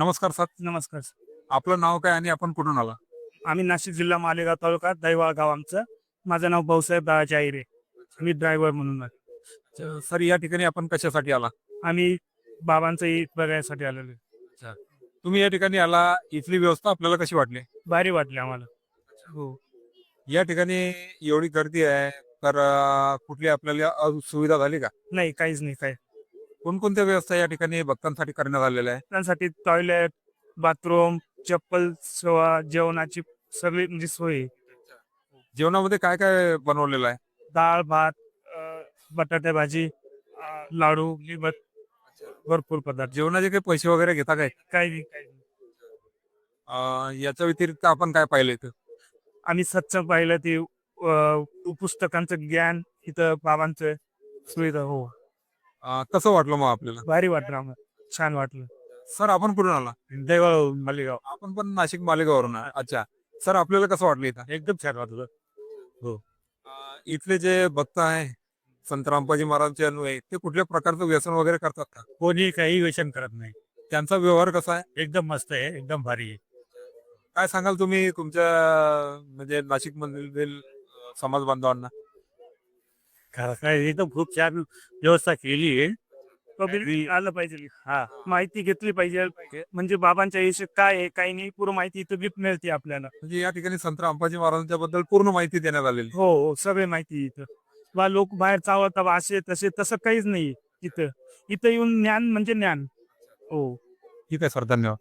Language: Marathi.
नमस्कार सर. नमस्कार आपलं नाव काय आणि आपण कुठून आला? आम्ही नाशिक जिल्हा मालेगाव तालुका दैवाळ गाव आमचं. माझं नाव भाऊसाहेब दादाजी आहिरे. मी ड्रायव्हर म्हणून आहे. सर या ठिकाणी आपण कशासाठी आला? आम्ही बाबांचं ईद बघायसाठी आलेलो. आहे. तुम्ही या ठिकाणी आला इथली व्यवस्था आपल्याला कशी वाटली? भारी वाटले आम्हाला. हो. या ठिकाणी एवढी गर्दी आहे तर अं, कुठली आपल्याला सुविधा झाली का? नाही काहीच नाही काय कोणकोणत्या व्यवस्था या ठिकाणी भक्तांसाठी करण्यात आलेल्या आहे त्यांसाठी टॉयलेट बाथरूम चप्पल सेवा जेवणाची सगळी म्हणजे सोय. जेवणामध्ये काय काय बनवलेलं आहे? डाळ भात अं, बटाटे भाजी अं, लाडू लिंबत भरपूर पदार्थ. जेवणाचे काही पैसे वगैरे घेता काय? काही नाही काही नाही. अं, याच्या व्यतिरिक्त आपण काय पाहिलं इथं? आम्ही सत्संग पाहिलं ते अं, पुस्तकांचं ज्ञान इथं बाबांचं सुविधा हो. अं, कसं वाटलं मग आपल्याला? भारी वाटलं आम्हाला. छान वाटलं. सर आपण कुठून आला? देवाळ मालेगाव. आपण पण नाशिक मालेगावरून आहे. अच्छा. सर आपल्याला कसं वाटलं इथं? एकदम छान वाटलं. अं, इथले जे भक्त आहे संत रामपाजी महाराजचे अनुयायी ते कुठल्या प्रकारचं व्यसन वगैरे करतात का? कोणी काही व्यसन करत नाही. त्यांचा व्यवहार कसा आहे? एकदम मस्त आहे. एकदम भारी आहे. काय सांगाल तुम्ही तुमच्या म्हणजे नाशिक मधील समाज बांधवांना काय खूप छान व्यवस्था केली आहे. पब्लिक आलं पाहिजे. हा. माहिती घेतली पाहिजे. म्हणजे बाबांच्या विषयी काय आहे काही नाही पूर्ण माहिती इथं गिफ्ट मिळते आपल्याला. म्हणजे या ठिकाणी संत रामपाजी महाराजांच्या बद्दल पूर्ण माहिती देण्यात आलेली. हो हो सगळे माहिती इथं. बा लोक बाहेर चावत असे तसे तसं काहीच नाही इथं. इथं येऊन ज्ञान म्हणजे ज्ञान. हो. ठीक आहे सर. धन्यवाद.